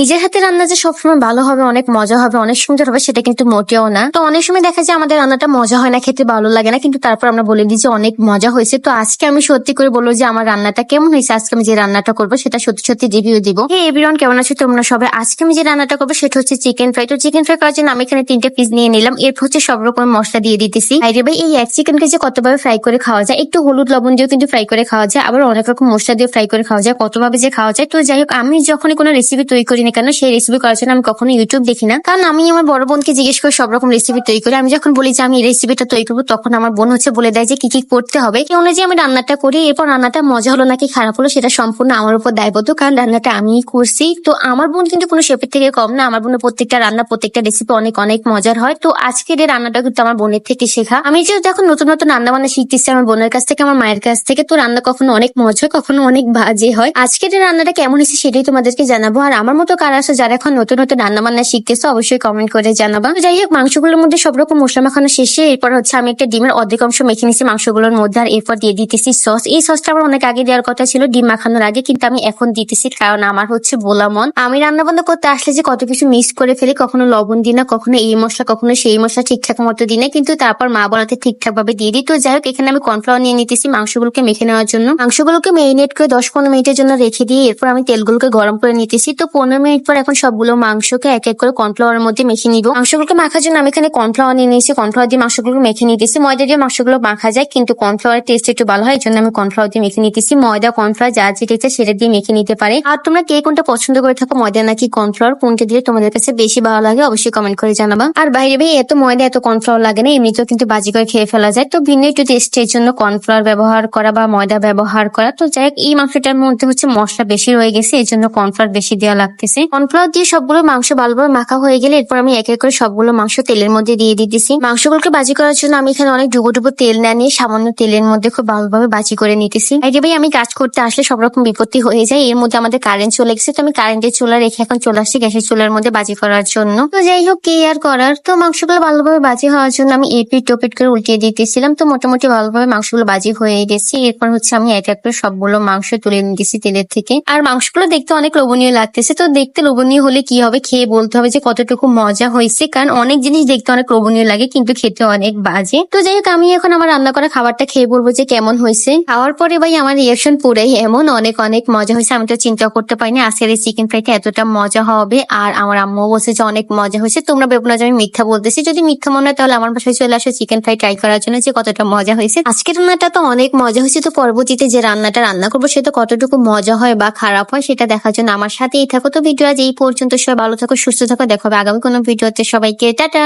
নিজের হাতে রান্না যে সবসময় ভালো হবে, অনেক মজা হবে, অনেক সুন্দর হবে, সেটা কিন্তু মোটেও না। তো অনেক সময় দেখা যায় আমাদের রান্নাটা মজা হয় না, খেতে ভালো লাগে না, কিন্তু তারপর আমরা বলে দিই যে অনেক মজা হয়েছে। তো আজকে আমি সত্যি করে বলব যে আমার রান্নাটা কেমন হয়েছে, আজকে আমি যে রান্নাটা করব সেটা সত্যি সত্যি রিভিউ দিব। হে এভরিওয়ান কেমন আছো তোমরা সবাই? আজকে আমি যে রান্নাটা করব সেটা হচ্ছে চিকেন ফ্রাই তো চিকেন ফ্রাই করার জন্য আমি এখানে তিনটে পিস নিয়ে নিলাম। এরপর হচ্ছে সব রকম মশলা দিয়ে দিতেছি। আরে ভাই, এই এক চিকেনকে যে কতভাবে ফ্রাই করে খাওয়া যায়, একটু হলুদ লবণ দিয়েও কিন্তু ফ্রাই করে খাওয়া যায়, আবার অনেক রকম মশলা দিয়ে ফ্রাই করে খাওয়া যায়, কতভাবে যে খাওয়া যায়। তো যাই হোক, আমি যখনই কোনো রেসিপি তৈরি করি না কেন? সেই রেসিপি করার জন্য আমি কখনো ইউটিউব দেখি না। কারণ আমি আমার বড় বোনকে জিজ্ঞেস করে সব রকম রেসিপি তৈরি করি। আমি যখন বলি যে আমি এই রেসিপিটা তৈরি করব, তখন আমার বোন হচ্ছে বলে দেয় যে কি কি করতে হবে। এই অনুযায়ী আমি রান্নাটা করি। এরপর রান্নাটা মজা হলো নাকি খারাপ হলো সেটা সম্পূর্ণ আমার উপর দায়বদ্ধ। কারণ রান্নাটা আমি করছি। তো আমার বোন কিন্তু কোনো শেপের থেকে কম না। আমার বোনের প্রত্যেকটা রান্না, প্রত্যেকটা রেসিপি অনেক অনেক মজার হয়। তো আজকের এই রান্নাটা কিন্তু আমার বোনের থেকে শেখা। আমি যেহেতু এখন নতুন নতুন রান্না বান্না শিখতেছি আমার বোনের কাছ থেকে, আমার মায়ের কাছ থেকে, তো রান্না কখনো অনেক মজা হয়, কখনো অনেক বাজে হয়। আজকের এই রান্নাটা কেমন হয়েছে সেটাই তোমাদেরকে জানাব। আর আমার মতো কারা আছে? যারা এখন নতুন নতুন রান্না বান্না শিখতেছো, অবশ্যই কমেন্ট করে জানাবা। যাই হোক, মাংসগুলোর মধ্যে সব রকম মশলা মাখানো শেষে এরপর হচ্ছে আমি একটা ডিমের অর্ধেক অংশ মেখে নিয়েছি মাংসগুলোর মধ্যে আর এরপর দিয়ে দিতেছি সস। এই সসটা আমার অনেক আগে দেওয়ার কথা ছিল, ডিম মাখানোর আগে, কিন্তু আমি এখন দিতেছি কারণ আমার হচ্ছে বোলা মন। আমি রান্না বান্না করতে আসলে যে কত কিছু মিস করে ফেলি, কখনো লবণ দিই না, কখনো এই মশলা, কখনো সেই মশলা ঠিকঠাক মতো দিই না, কিন্তু তারপর মা বলাতে ঠিকঠাক ভাবে দিয়ে দিই। তো যাই হোক, এখানে আমি কর্নফ্লাওয়ার নিয়ে নিতেছি মাংসগুলোকে মেখে নেওয়ার জন্য। মাংসগুলোকে মেরিনেট করে দশ পনেরো মিনিটের জন্য রেখে দিয়ে এরপর আমি তেলগুলোকে গরম করে নিতেছি। তো পনেরো মিনিট পর এখন সবগুলো মাংসকে এক এক করে কর্নফ্লাওয়ারের মধ্যে মেখে নিব। মাংসগুলোকে মাখার জন্য আমি এখানে কর্নফ্লাওয়ার নিয়ে নিয়েছি। কর্নফ্লাওয়ার দিয়ে মাংসগুলো মেখে নিতেছি। ময়দা দিয়ে মাংসগুলো মাখা যায়, কিন্তু কর্নফ্লাওয়ারের টেস্ট একটু ভালো হয় এই জন্য আমি কর্নফ্লাওয়ার দিয়ে মেখে নিতেছি। ময়দা, কর্নফ্লাওয়ার যা যেটা ইচ্ছা সেটা দিয়ে মেখে নিতে পারে। আর তোমরা কে কোনটা পছন্দ করে থাকো, ময়দা নাকি কর্নফ্লাওয়ার, কোনটা দিয়ে তোমাদের কাছে বেশি ভালো লাগে, অবশ্যই কমেন্ট করে জানাবা। আর বাইরে ভাই, এত ময়দা, এত কর্নফ্লাওয়ার লাগে না, এমনিতেও কিন্তু বাজি করে খেয়ে ফেলা যায়। তো ভিন্ন একটু টেস্টের জন্য কর্নফ্লাওয়ার ব্যবহার করা বা ময়দা ব্যবহার করা। তো যাই এই মাংসটার মধ্যে হচ্ছে মশলা বেশি রয়ে গেছে এই জন্য কর্নফ্লাওয়ার বেশি দেওয়া লাগতেছে। কর্নফ্লাওয়ার দিয়ে সবগুলো মাংস ভালোভাবে মাখা হয়ে গেলে এরপর আমি এক এক করে সবগুলো মাংস তেলের মধ্যে দিয়ে দিতেছি। মাংসগুলোকে বাজি করার জন্য আমি এখানে অনেক ডুবো ডুবো তেল না নিয়ে সামান্য তেলের মধ্যে খুব ভালোভাবে বাজি করে নিতেছি। এই যে ভাই, আমি কাজ করতে আসলে সব রকম বিপত্তি হয়ে যায়। এর মধ্যে আমাদের কারেন্ট চলে গেছে। তো আমি কারেন্টের চুলা রেখে এখন চলে আসছি গ্যাসের চুলার মধ্যে বাজি করার জন্য। তো যাই হোক, কি আর করার? তো মাংসগুলো ভালোভাবে বাজি হওয়ার জন্য আমি এপিট টোপিট করে উল্টিয়ে দিতেছিলাম। তো মোটামুটি ভালোভাবে মাংসগুলো বাজি হয়ে গেছে। এরপর হচ্ছে আমি এক এক করে সবগুলো মাংস তুলে নিতেছি তেলের থেকে। আর মাংসগুলো দেখতে অনেক লোভনীয় লাগতেছে। তো দেখতে লোভনীয় হলে কি হবে? খেয়ে বলতে হবে যে কতটুকু মজা হয়েছে। কারণ অনেক জিনিস দেখতে অনেক লোভনীয় লাগে, কিন্তু খেতে অনেক বাজে। তো যাই হোক, আমি এখন আমার রান্না করা খাবারটা খেয়ে বলব যে কেমন হয়েছে। খাওয়ার পরে ভাই, আমার রিয়াকশন পুরাই এমন, অনেক অনেক মজা হয়েছে। আমি তো চিন্তা করতে পারিনি আজকের এই চিকেন ফ্রাইটা এতটা মজা হবে। আর আমার আম্মু বলছে যে অনেক মজা হয়েছে। তোমরা ভেবো না যে আমি মিথ্যা বলতেছি। যদি মিথ্যা মনে হয় তাহলে আমার বাসায় চলে আসো চিকেন ফ্রাই ট্রাই করার জন্য যে কতটা মজা হয়েছে। আজকের রান্নাটা তো অনেক মজা হয়েছে। তো পরবর্তীতে যে রান্নাটা রান্না করব, সেটা কতটুকু মজা হয় বা খারাপ হয়, সেটা দেখার জন্য আমার সাথেই থাকো। তো ভিডিও আজ এই পর্যন্ত। সবাই ভালো থাকো, সুস্থ থাকো, দেখো আগামী কোনো ভিডিওতে। সবাইকে, টাটা!